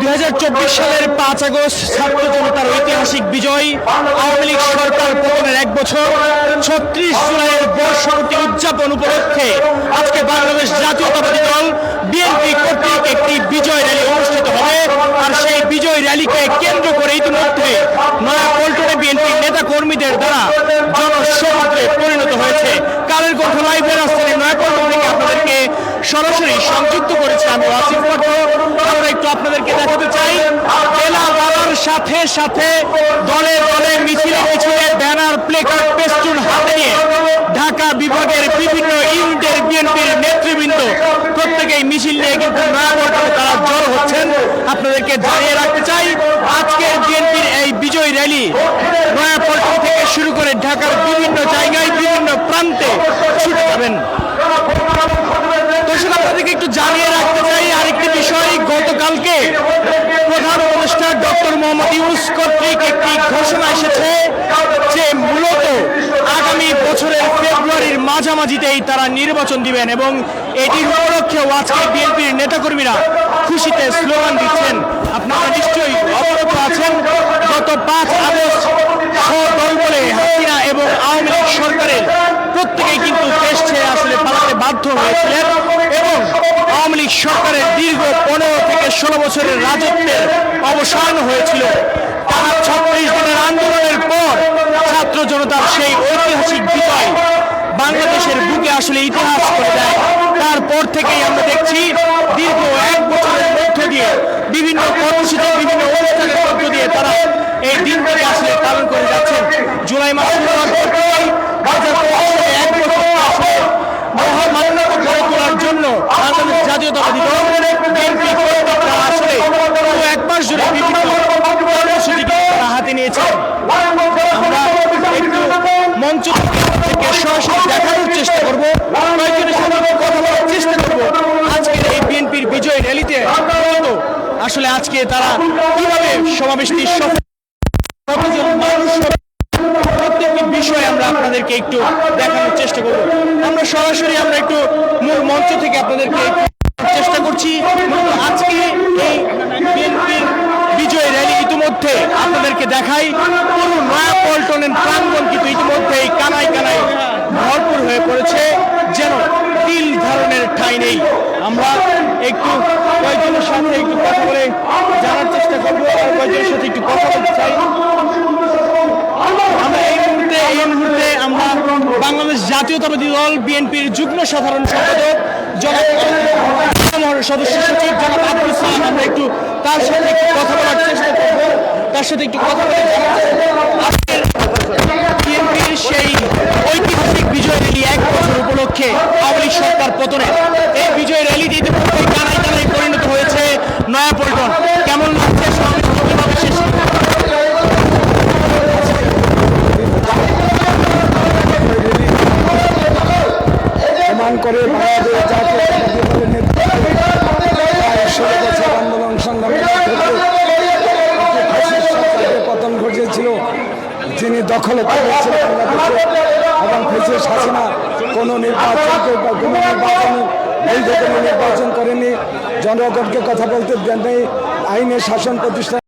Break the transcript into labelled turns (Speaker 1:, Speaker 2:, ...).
Speaker 1: দু হাজার
Speaker 2: চব্বিশ সালের পাঁচ আগস্ট ছাত্র জনতার ঐতিহাসিক বিজয় আওয়ামী লীগ সরকার পতনের এক বছর ছত্রিশ জুলাইয়ের বর্ষপূর্তি উদযাপন উপলক্ষে আজকে বাংলাদেশ জাতীয়তাবাদী দল বিএনপি কর্তৃক একটি বিজয় র্যালি অনুষ্ঠিত হবে। আর সেই বিজয় র্যালিকে কেন্দ্র করে ইতিমধ্যে আমি পাঠক আমরা একটু আপনাদেরকে দেখাতে চাই। বেলা সাথে সাথে দলে দলে মিছিলে মিছিলে ব্যানার, প্লেকার্ড, পেস্টুন হাতে নিয়ে ঢাকা বিভাগের বিভিন্ন ইউনিটের বিএনপির নেতৃবৃন্দ প্রত্যেকেই মিছিল নিয়ে কিন্তু নয়াপল্টনে তারা জড়ো হচ্ছেন। আপনাদেরকে জানিয়ে রাখতে চাই, আজকের বিএনপির এই বিজয় র্যালি নয়াপল্টন থেকে শুরু করে ঢাকার বিভিন্ন জায়গায়, বিভিন্ন প্রান্তে ছুটে যাবেন দর্শক আপনাদেরকে একটু জানিয়ে রাখতে চাই আরেকটি বিষয় গতকালকে প্রধান উপদেষ্টা ডক্টর মোহাম্মদ ইউনুস কর্তৃক একটি ঘোষণা এসেছে যে মূলত আগামী বছরের ফেব্রুয়ারির মাঝামাঝিতেই তারা নির্বাচন দিবেন এবং এটির উপলক্ষেও আজকে বিএনপির নেতাকর্মীরা খুশিতে স্লোগান দিচ্ছেন। আপনারা নিশ্চয়ই অবগত আছেন, গত পাঁচ আগস্ট দল বলে হাসিনা এবং আওয়ামী লীগ সরকারের প্রত্যেকেই কিন্তু দেশ ছেড়ে আসলে পালাতে বাধ্য হয়েছিলেন এবং আওয়ামী লীগ সরকারের দীর্ঘ পনেরো ষোলো বছরের রাজত্বের অবসান হয়েছিল। টানা ছত্রিশ দিনের আন্দোলনের পর ছাত্র জনতার সেই ঐতিহাসিক বিজয় বাংলাদেশের বুকে আসলে ইতিহাস করে দেয়। তারপর থেকেই আমরা দেখছি দীর্ঘ এক বছরের মধ্য দিয়ে বিভিন্ন কর্মসূচি বিভিন্ন অনুষ্ঠানের মধ্য দিয়ে তারা এই দিনটাকে আসলে পালন করে যাচ্ছেন। জুলাই মাস শুরু হওয়ার পর থেকেই বাজার আসলে এক বছর আসলে মহামান্যতা গড়ে তোলার জন্য বাংলাদেশ জাতীয়তাবাদী দল বিএনপি তারা আসলে পুরো এক মাস জুড়ে বিভিন্ন কর্মসূচিকে তারা হাতে নিয়েছেন আমরা একটু মঞ্চ থেকে সরাসরি দেখানোর চেষ্টা করব কয়েকজনের সাথে আমরা কথা বলার চেষ্টা করব আজকের এই বিএনপির বিজয় র্যালিতে আসলে আজকে তারা কীভাবে সমাবেশটি প্রত্যেকটি বিষয় আমরা আপনাদেরকে একটু দেখানোর চেষ্টা করব। আমরা সরাসরি আমরা একটু মূল মঞ্চ থেকে আপনাদেরকে চেষ্টা করছি। আজকে এই বিএনপির বিজয় র্যালি ইতিমধ্যে আপনাদেরকে দেখাই। পুরো নয়া পল্টনের প্রাঙ্গণ কিন্তু ইতিমধ্যেই কানায় কানায় ভরপুর হয়ে পড়েছে। যেন তিল ধারণের ঠাঁই নেই। আমরা একটু কয়েকজনের সাথে একটু কথা বলে জানার চেষ্টা করব কয়েকজনের সাথে একটু কথা বলতে চাই। আমরা এই মুহূর্তে এই মুহূর্তে আমরা বাংলাদেশ জাতীয়তাবাদী দল বিএনপির যুগ্ম সাধারণ সম্পাদক জনাব সদস্য সচিব জনাব আব্দুল সালাম। আমরা একটু তার সাথে একটু কথা বলার চেষ্টা করব। তার সাথে একটু কথা বলে
Speaker 3: আন্দোলন সংগ্রামের পতন ঘটেছিল যিনি দখলে করেছিলেন এবং ফেসিস হাসিনা কোনো নির্বাচনকে বা কোনো নির্বাচন নির্বাচন করেনি জনগণকে কথা বলতে দেন আইনের শাসন প্রতিষ্ঠা